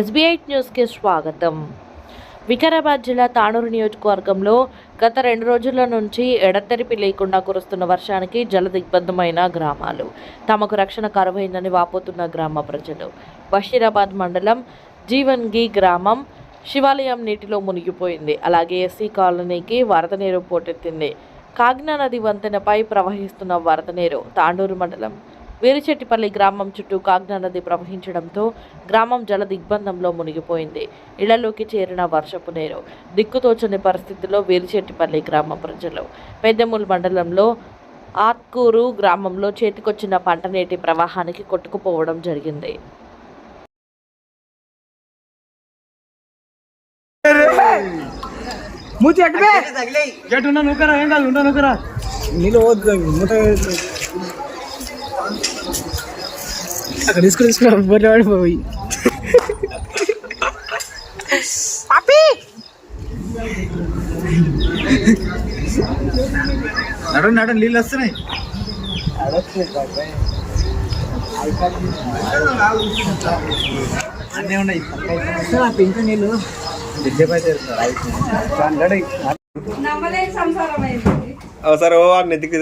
SBI న్యూస్కి స్వాగతం. వికారాబాద్ జిల్లా తాణూరు నియోజకవర్గంలో గత రెండు రోజుల నుంచి ఎడతెరిపి లేకుండా కురుస్తున్న వర్షానికి జల దిగ్బంధమైన గ్రామాలు. తమకు రక్షణ కరువైందని వాపోతున్న గ్రామ ప్రజలు. బషీరాబాద్ మండలం జీవన్గి గ్రామం శివాలయం నీటిలో మునిగిపోయింది. అలాగే ఎస్సీ కాలనీకి వరద నీరు పోటెత్తింది. కాగ్నా నది వంతెనపై ప్రవహిస్తున్న వరద నీరు తాండూరు మండలం వీరిచెట్టిపల్లి గ్రామం చుట్టూ కాగ్నా నది ప్రవహించడంతో గ్రామం జల దిగ్బంధంలో మునిగిపోయింది. ఇళ్ళలోకి చేరిన వర్షపు నీరు దిక్కుతోచని పరిస్థితిలో వీరిచెట్టిపల్లి గ్రామ ప్రజలు. పెద్దమూల్ మండలంలో ఆత్కూరు గ్రామంలో చేతికొచ్చిన పంట నీటి ప్రవాహానికి కొట్టుకుపోవడం జరిగింది. పోద్దు అక్కడ తీసుకుని తీసుకురా బొర్రె పడిపోయి నడు నడు నీళ్ళు వస్తున్నాయి. అన్నీ ఉన్నాయి. పింఛ నీళ్ళు. ఒకసారి ఓ వాడిని ఎత్తికి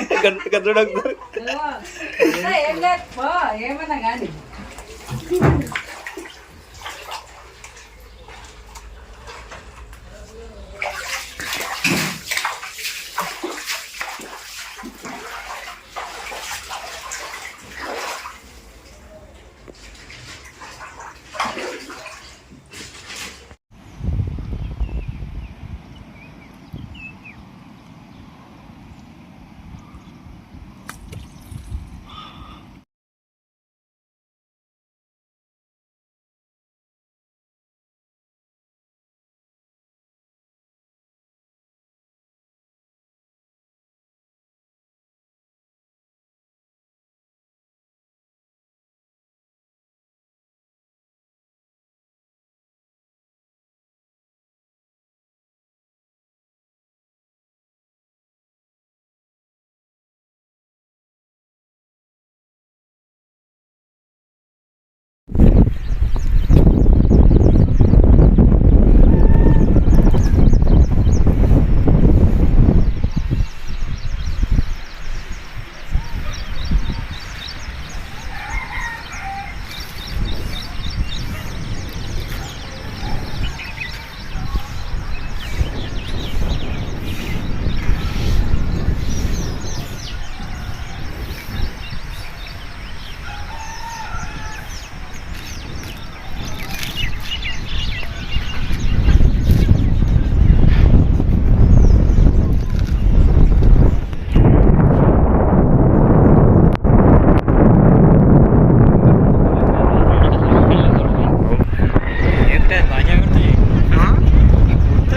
ఇది చూడ ఒకసారి ఏమన్నా కానీ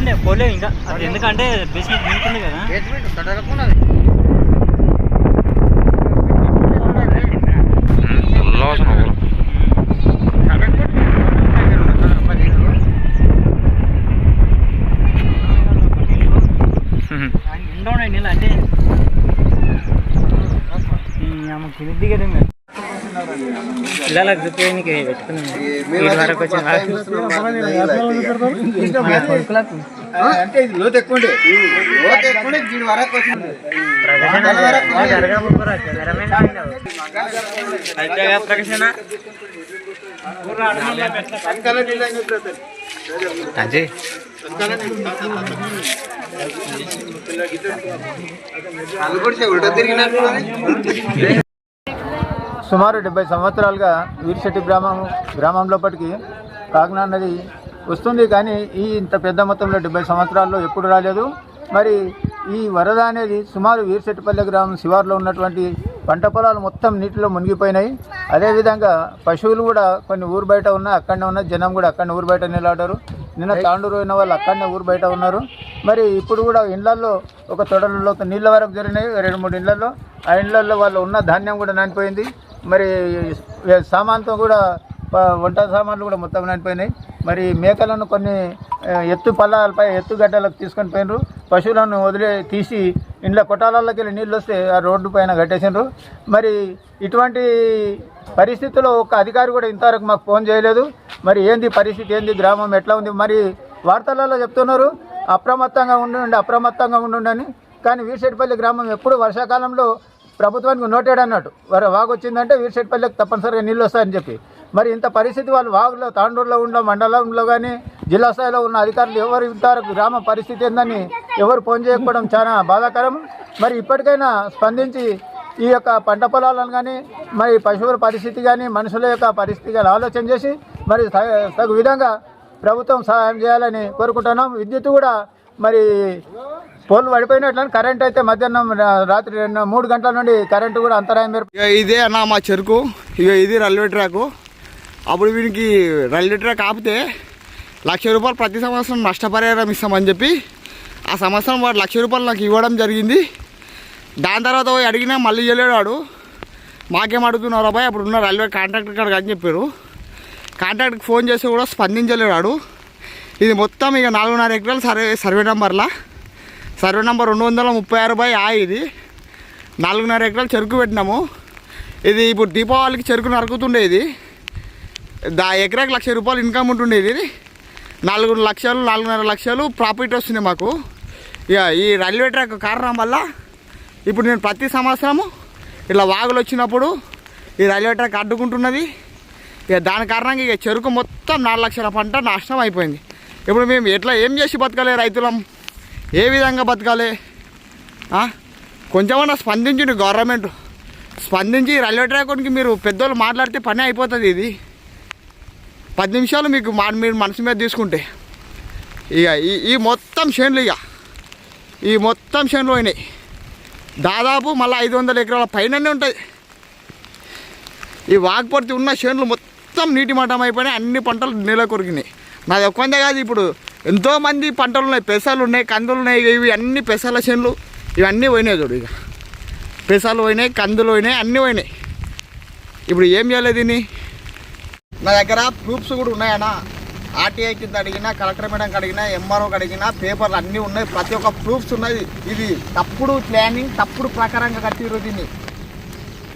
గుర్తుండే పోలే ఇంకా అది ఎందుకంటే బేస్మెంట్ నింపుతుంది కదా నిండా ఉన్నాయి నీళ్ళు అంటే ఆమె కింది దిగడం పిల్లలకు చూపించడానికి పెట్టుకున్నాం వీడి వరకు వచ్చిన కొడుకులకు. అంటే ఇది లోతు ఎక్కువ లోతు ఎక్కువ దీని వరకు వచ్చింది ప్రకాశన అజయ్. సుమారు డెబ్బై సంవత్సరాలుగా వీరిశెట్టి గ్రామం గ్రామంలోపటికి కాకినాడ నది వస్తుంది. కానీ ఈ ఇంత పెద్ద మొత్తంలో డెబ్బై సంవత్సరాల్లో ఎప్పుడు రాలేదు. మరి ఈ వరద అనేది సుమారు వీరిశెట్టిపల్లె గ్రామం శివార్లో ఉన్నటువంటి పంట పొలాలు మొత్తం నీటిలో మునిగిపోయినాయి. అదేవిధంగా పశువులు కూడా కొన్ని ఊరు బయట ఉన్న అక్కడనే ఉన్న జనం కూడా అక్కడనే ఊరు బయట నిలబడ్డారు. నిన్న తాండూరు అయిన వాళ్ళు అక్కడనే ఊరు బయట ఉన్నారు. మరి ఇప్పుడు కూడా ఇండ్లల్లో ఒక తొడలలో నీళ్ళ వరకు జరిగినాయి. రెండు మూడు ఇండ్లల్లో ఆ ఇండ్లల్లో వాళ్ళు ఉన్న ధాన్యం కూడా నానిపోయింది. మరి సామాన్తో కూడా వంట సామాన్లు కూడా మొత్తం నానిపోయినాయి. మరి మేకలను కొన్ని ఎత్తు పల్లాలపై ఎత్తు గడ్డలకు తీసుకొని పోయినరు. పశువులను వదిలే తీసి ఇంట్లో కొట్టాలకి వెళ్ళి నీళ్ళు వస్తే ఆ రోడ్డు పైన కట్టేసిండ్రు మరి ఇటువంటి పరిస్థితుల్లో ఒక అధికారి కూడా ఇంతవరకు మాకు ఫోన్ చేయలేదు. మరి ఏంది పరిస్థితి ఏంది గ్రామం ఎట్లా ఉంది? మరి వార్తలలో చెప్తున్నారు అప్రమత్తంగా ఉండండి అప్రమత్తంగా ఉండండి కానీ వీర్శెట్టిపల్లి గ్రామం ఎప్పుడు వర్షాకాలంలో ప్రభుత్వానికి నోటెడ్ అన్నట్టు. వారు వాగు వచ్చిందంటే వీర్శెట్టిపల్లికి తప్పనిసరిగా నీళ్ళు వస్తాయని చెప్పి. మరి ఇంత పరిస్థితి వాళ్ళు వాగులో తాండూరులో ఉన్న మండలంలో కానీ జిల్లా స్థాయిలో ఉన్న అధికారులు ఎవరు ఇంతవరకు గ్రామ పరిస్థితి ఏందని ఎవరు ఫోన్ చేయకపోవడం చాలా బాధాకరం. మరి ఇప్పటికైనా స్పందించి ఈ యొక్క పంట పొలాలను కానీ మరి పశువుల పరిస్థితి కానీ మనుషుల యొక్క పరిస్థితి కానీ ఆలోచన చేసి మరి తగు విధంగా ప్రభుత్వం సహాయం చేయాలని కోరుకుంటున్నాం. విద్యుత్ కూడా మరి పోల్ పడిపోయినట్లని కరెంట్ అయితే మధ్యాహ్నం రాత్రి మూడు గంటల నుండి కరెంటు కూడా అంతరాయం ఇక ఇదే అన్న మా చెరుకు. ఇక ఇది రైల్వే ట్రాకు అప్పుడు వీనికి రైల్వే ట్రాక్ ఆపితే లక్ష రూపాయలు ప్రతి సంవత్సరం నష్టపరిహారం ఇస్తామని చెప్పి ఆ సంవత్సరం వాడు లక్ష రూపాయలు నాకు ఇవ్వడం జరిగింది. దాని తర్వాత పోయి అడిగినా మళ్ళీ ఇవ్వలేడు వాడు. మాకేం అడుగుతున్నారు అబ్బాయి అప్పుడు ఉన్న రైల్వే కాంట్రాక్టర్ కాడికి అని చెప్పారు. కాంట్రాక్ట్కి ఫోన్ చేసి కూడా స్పందించలేడు వాడు. ఇది మొత్తం ఇక నాలుగున్నర ఎకరాలు సర్వే సర్వే నెంబర్లా సర్వే నెంబర్ రెండు వందల ముప్పై ఆరు బై ఆ ఇది. నాలుగున్నర ఎకరాలు చెరుకు పెట్టినాము. ఇది ఇప్పుడు దీపావళికి చెరుకు నరుకుతుండేది దా ఎకరాకి లక్ష రూపాయలు ఇన్కమ్ ఉంటుండేది నాలుగు లక్షలు నాలుగున్నర లక్షలు ప్రాఫిట్ వస్తుంది మాకు. ఇక ఈ రైల్వే ట్రాక్ కారణం వల్ల ఇప్పుడు నేను ప్రతి సంవత్సరము ఇట్లా వాగులు వచ్చినప్పుడు ఈ రైల్వే ట్రాక్ అడ్డుకుంటున్నది. ఇక దాని కారణంగా ఇక చెరుకు మొత్తం నాలుగు లక్షల పంట నాశనం అయిపోయింది. ఇప్పుడు మేము ఎట్లా ఏం చేసి బతకలే రైతులం? ఏ విధంగా బతకాలి? కొంచెమన్నా స్పందించండి గవర్నమెంట్. స్పందించి రైల్వే ట్రాక్కి మీరు పెద్దోళ్ళు మాట్లాడితే పని అయిపోతుంది ఇది. పది నిమిషాలు మీకు మా మీరు మనసు మీద తీసుకుంటే. ఇక ఈ ఈ మొత్తం చేనులు ఇక. ఈ మొత్తం చేనులు పోయినాయి. దాదాపు మళ్ళీ ఐదు వందల ఎకరాల పైననే ఉంటాయి. ఈ వాగ్పర్తి ఉన్న చేనులు మొత్తం నీటి మట్టం అయిపోయినాయి. అన్ని పంటలు నీళ్ళ కొరికినాయి నాది ఒక్కందే కాదు ఇప్పుడు ఎంతోమంది పంటలు ఉన్నాయి పెసలు ఉన్నాయి కందులు ఉన్నాయి ఇవి అన్ని పెసల చేనులు ఇవన్నీ పోయినాయి చూడు ఇక. పెసలు పోయినాయి కందులు పోయినాయి అన్నీ పోయినాయి. ఇప్పుడు ఏం చేయలేదు దీన్ని? నా దగ్గర ప్రూఫ్స్ కూడా ఉన్నాయన్నా. ఆర్టీఐ కింద అడిగినా కలెక్టర్ మేడంకి అడిగినా ఎంఆర్ఓకి అడిగినా పేపర్లు అన్నీ ఉన్నాయి. ప్రతి ఒక్క ప్రూఫ్స్ ఉన్నది. ఇది తప్పుడు ప్లానింగ్ తప్పుడు ప్రకారంగా కట్టిరు దీన్ని.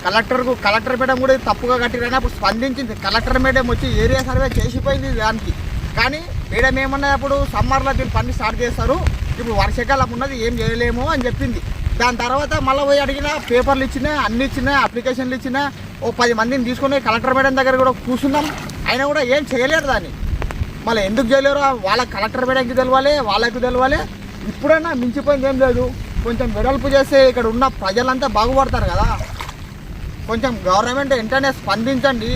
కలెక్టర్కు కలెక్టర్ మేడం కూడా తప్పుగా కట్టిరైనా అప్పుడు స్పందించింది. కలెక్టర్ మేడం వచ్చి ఏరియా సర్వే చేసిపోయింది దానికి. కానీ మేడం ఏమన్నా అప్పుడు సమ్మర్లో దీన్ని పని స్టార్ట్ చేస్తారు. ఇప్పుడు వర్షాకాలం ఉన్నది ఏం చేయలేము అని చెప్పింది. దాని తర్వాత మళ్ళీ పోయి అడిగిన పేపర్లు ఇచ్చినా అన్ని ఇచ్చినా అప్లికేషన్లు ఇచ్చినా ఓ పది మందిని తీసుకొని కలెక్టర్ మేడం దగ్గర కూడా కూర్చున్నాం. అయినా కూడా ఏం చేయలేరు దాన్ని. మళ్ళీ ఎందుకు చేయలేరు? వాళ్ళ కలెక్టర్ మేడంకి తెలవాలి వాళ్ళకి తెలవాలి. ఇప్పుడైనా మించిపోయింది ఏం లేదు. కొంచెం వెడల్పు చేస్తే ఇక్కడ ఉన్న ప్రజలంతా బాగుపడతారు కదా. కొంచెం గవర్నమెంట్ వెంటనే స్పందించండి.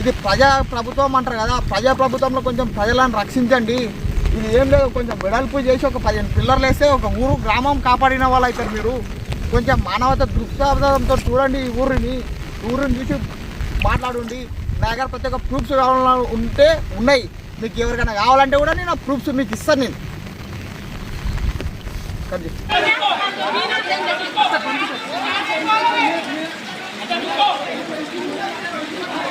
ఇది ప్రజా ప్రభుత్వం అంటారు కదా ప్రజా ప్రభుత్వంలో కొంచెం ప్రజలను రక్షించండి. ఇది ఏం లేదు కొంచెం వెడల్పు చేసి ఒక పదిహేను పిల్లర్లు వేస్తే ఒక ఊరు గ్రామం కాపాడిన వాళ్ళు అవుతారు మీరు. కొంచెం మానవత దృక్పథంతో చూడండి ఈ ఊరిని ఊరిని చూసి మాట్లాడండి. నా దగ్గర ప్రతి ఒక్క ప్రూఫ్స్ కావాలని ఉంటే ఉన్నాయి. మీకు ఎవరికైనా కావాలంటే కూడా నేను ప్రూఫ్స్ మీకు ఇస్తాను నేను.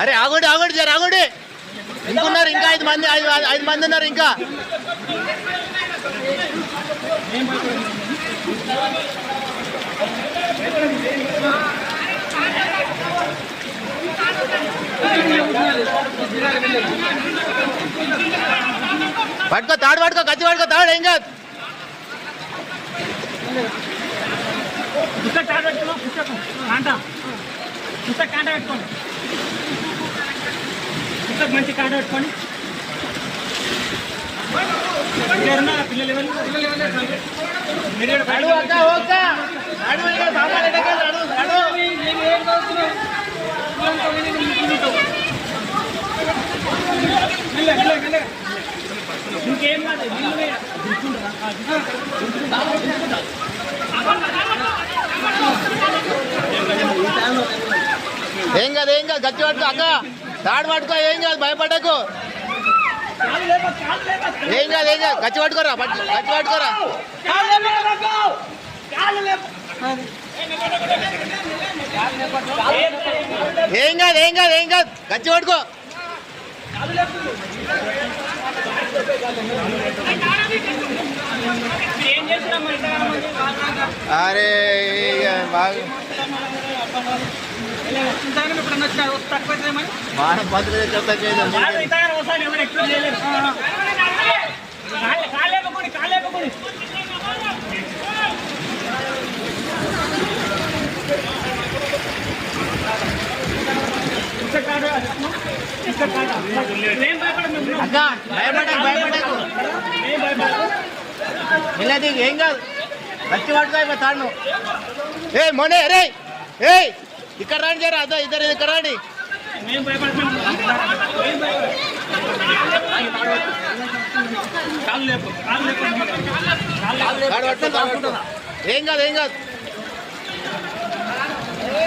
అరే ఆగండి ఆగండి సార్ ఆగండి. ఇంకున్నారు ఇంకా ఐదు మంది ఐదు ఐదు మంది ఉన్నారు ఇంకా. పట్టుకో తాడు పట్టుకో కత్తి పట్టుకో తాడు ఏం కాదు. పుస్తక కాంట పెట్టుకున్నాం పుస్తకం కాంట. పుస్తక కాంట పెట్టుకోండి పుస్తక మంచి కాంట పెట్టుకోండి పిల్లలు ఎవరు? పిల్లలు ఇంకేం కాదు ఏం కాదు ఏం కాదు గచ్చి పట్టుకో అక్క. తాడు పట్టుకో ఏం కాదు భయపడకు. ఏం కాదు ఏం కాదు గచ్చి పట్టుకోరా గచ్చి పట్టుకోరా. కాళ్ళు ఏం కాదు ఏం కాదు ఏం కాదు. గచ్చి పట్టుకో అరే ఇక బాగా. బాగా బతుకుదే చెప్తా చేయదు అక్క భయపడకు భయపడకు. వెళ్ళది ఏం కాదు. గచ్చి పట్టుకో తాను ఏ మొనే రే ఏ ఇక్కడ రండి జరా అదో ఇద్దరు ఇక్కడ రండి. ఏం కాదు ఏం కాదు. ఏ